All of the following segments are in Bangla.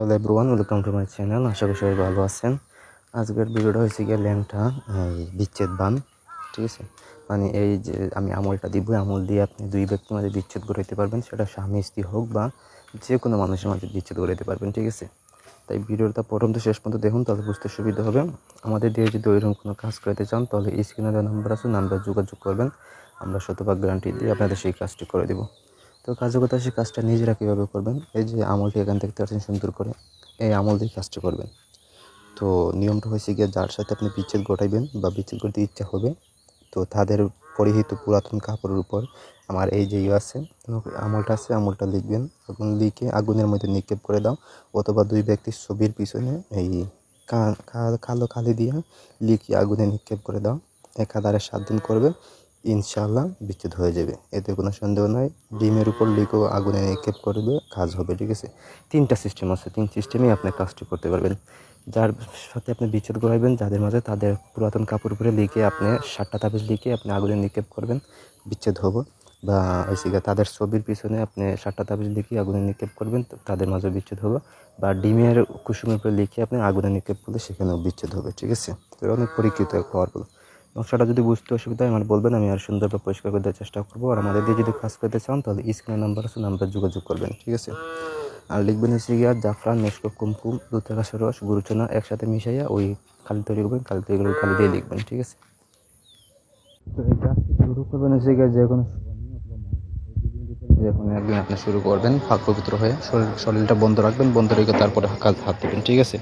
Hello everyone welcome to my channel আশা করি সবাই ভালো আছেন। আজকের ভিডিওটা হয়েছে গিয়ে ল্যাংটা, এই বিচ্ছেদ বান, ঠিক আছে? মানে এই যে আমি আমলটা দিব আমল দিয়ে আপনি দুই ব্যক্তির মাঝে বিচ্ছেদ করাইতে পারবেন। সেটা স্বামী, স্ত্রী হোক বা যে কোনো মানুষের মাঝে বিচ্ছেদ করাইতে পারবেন, ঠিক আছে? তাই ভিডিওটা প্রথম তো শেষ পর্যন্ত দেখুন, তাহলে বুঝতে সুবিধা হবে। আমাদের দিয়ে যদি ওইরকম কোনো কাজ করাতে চান, তাহলে স্ক্রিনে দেওয়া নাম্বার আছে নাম্বার যোগাযোগ করবেন। আমরা শতভাগ গ্যারান্টি দিয়ে আপনাদের সেই কাজটি করে দেবো। তো কার্যকতা সেই কাজটা নিজেরা কীভাবে করবেন? এই যে আমলটি এখান থেকে পাচ্ছেন সুন্দর করে এই আমল দিয়ে কাজটা করবেন। তো নিয়মটা হয়েছে গিয়ে যার সাথে আপনি বিচ্ছেদ ঘটাইবেন বা বিচ্ছেদ করতে ইচ্ছা হবে, তো তাদের পরিহিত পুরাতন কাপড়ের উপর আমার এই যে ইয়ে আছে, আমলটা আছে, আমলটা লিখবেন। আগুন লিখে আগুনের মধ্যে নিক্ষেপ করে দাও, অথবা দুই ব্যক্তির ছবির পিছনে এই কালো খালি দিয়ে লিখে আগুনে নিক্ষেপ করে দাও। একাধারে সাত দিন করবে ইনশাল্লাহ বিচ্ছেদ হয়ে যাবে। এতে কোনো সন্দেহ নাই। ডিমের উপর লিখেও আগুনে নিক্ষেপ করবে কাজ হবে, ঠিক আছে? তিনটা সিস্টেম আছে। তিন সিস্টেমেই আপনি কাজটি করতে পারবেন। যার সাথে আপনি বিচ্ছেদ করাইবেন যাদের মাঝে তাদের পুরাতন কাপড় উপরে লিখে আপনি সাতটা তাবিজ লিখে আপনি আগুনে নিক্ষেপ করবেন, বিচ্ছেদ হবে। বা গিয়ে তাদের ছবির পিছনে আপনি সাতটা তাবিজ লিখে আগুনে নিক্ষেপ করবেন তাদের মাঝে বিচ্ছেদ হবে। বা ডিমের কুসুমের উপরে লিখে আপনি আগুনে নিক্ষেপ করলে সেখানেও বিচ্ছেদ হবে, ঠিক আছে? অনেক পরীক্ষিত পাওয়ারফুল নকশাটা যদি বুঝতে অসুবিধা হয় আমার বলবেন, আমি আর সুন্দরভাবে পরিষ্কার করে দেওয়ার চেষ্টা করব। আর আমাদের দিয়ে যদি কাজ করতে চান, তাহলে স্ক্রিনের নাম্বার আছে নাম্বার যোগাযোগ করবেন, ঠিক আছে? আর লিখবেন হচ্ছে গিয়া, জাফরান মেশকো কুমকুম দুধ আকাশের রস, গুরুচনা একসাথে মিশাইয়া ওই খালি তৈরি করবেন, খালি তৈরি করে খালি দিয়ে লিখবেন, ঠিক আছে? তো এই কাজটি শুরু করবেন হচ্ছে গিয়ে যে কোনো যখন একদিন আপনি শুরু করবেন, ফাঁক পবিত্র হয়ে, শরীর শরীরটা বন্ধ রাখবেন, বন্ধ রেখে তারপরে কাজ হাত দেবেন, ঠিক আছে?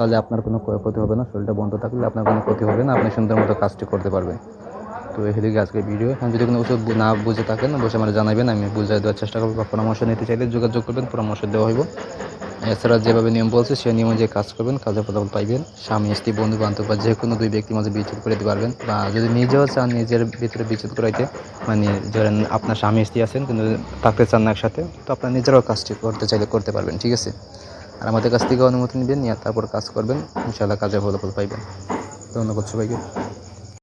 তাহলে আপনার কোনো ক্ষতি হবে না, শরীরটা বন্ধ থাকলে আপনার কোনো ক্ষতি হবে না, আপনি সুন্দর মতো কাজটি করতে পারবেন। তো এদিকে আজকের ভিডিও এখন যদি কোনো ওষুধ না বুঝে থাকেন অবশ্যই আমার জানাবেন, আমি বুঝে দেওয়ার চেষ্টা করব বা পরামর্শ নিতে চাইলে যোগাযোগ করবেন, পরামর্শ দেওয়া হইব। এছাড়া যেভাবে নিয়ম বলছে, সেই নিয়মে যে কাজ করবেন, কাজের ফলাফল পাইবেন। স্বামী, স্ত্রী, বন্ধু, বান্ধব বা যে কোনো দুই ব্যক্তির মাঝে বিচ্ছেদ করে দিতে পারবেন বা যদি নিজেও চান নিজের ভিতরে বিচ্ছেদ করাইতে মানে ধরেন আপনার স্বামী, স্ত্রী আছেন, কিন্তু থাকতে চান না একসাথে, তো আপনার নিজেরাও কাজটি করতে চাইলে করতে পারবেন, ঠিক আছে? আর আমাদের কাছ থেকে অনুমতি নেবেন, নিয়ে তারপর কাজ করবেন। ইনশাআল্লাহ কাজের ফলাফল পাইবেন। ধন্যবাদ সবাইকে।